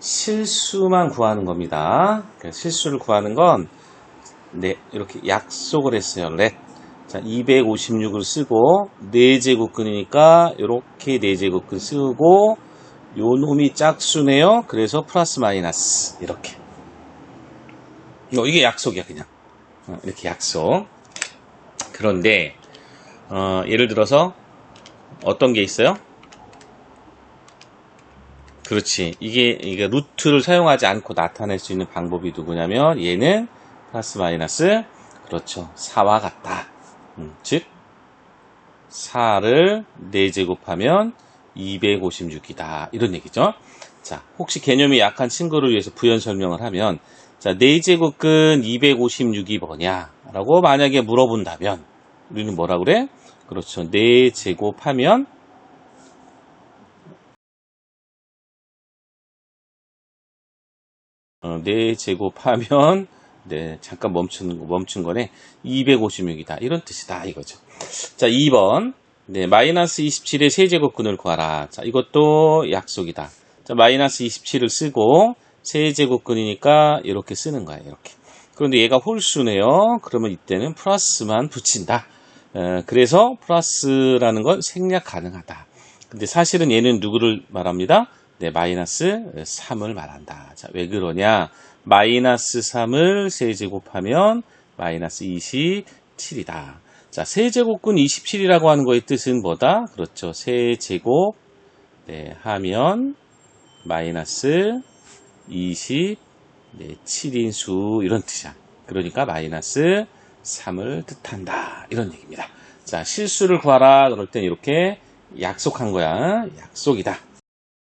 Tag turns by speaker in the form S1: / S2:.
S1: 실수만 구하는 겁니다. 그 실수를 구하는 건, 네, 이렇게 약속을 했어요. let. 자, 256을 쓰고, 4제곱근이니까, 이렇게 4제곱근 쓰고, 요 놈이 짝수네요. 그래서 플러스 마이너스. 이렇게. 어, 이게 약속이야, 그냥. 어, 이렇게 약속. 그런데, 어, 예를 들어서, 어떤 게 있어요? 그렇지. 이게, 이게 루트를 사용하지 않고 나타낼 수 있는 방법이 누구냐면, 얘는 플러스 마이너스, 그렇죠. 4와 같다. 음, 즉, 4를 4제곱하면 256이다. 이런 얘기죠. 자, 혹시 개념이 약한 친구를 위해서 부연 설명을 하면, 자, 4제곱근 256이 뭐냐? 라고 만약에 물어본다면, 우리는 뭐라 그래? 그렇죠. 4제곱하면 어, 4제곱하면 네, 잠깐 멈춘, 멈춘 거네. 256이다. 이런 뜻이다. 이거죠. 자, 2번. 네, 마이너스 27의 세제곱근을 구하라. 자, 이것도 약속이다. 자, 마이너스 27을 쓰고 세제곱근이니까 이렇게 쓰는 거야. 이렇게. 그런데 얘가 홀수네요. 그러면 이때는 플러스만 붙인다. 에, 그래서 플러스라는 건 생략 가능하다. 근데 사실은 얘는 누구를 말합니다? 네, 마이너스 3을 말한다. 자, 왜 그러냐? 마이너스 3을 세제곱하면 마이너스 27이다. 자, 세제곱근 27이라고 하는 거의 뜻은 뭐다? 그렇죠. 세제곱 네, 하면 마이너스 20 네, 7인 수 이런 뜻이야. 그러니까 마이너스 3을 뜻한다. 이런 얘기입니다. 자, 실수를 구하라. 그럴 땐 이렇게 약속한 거야. 약속이다.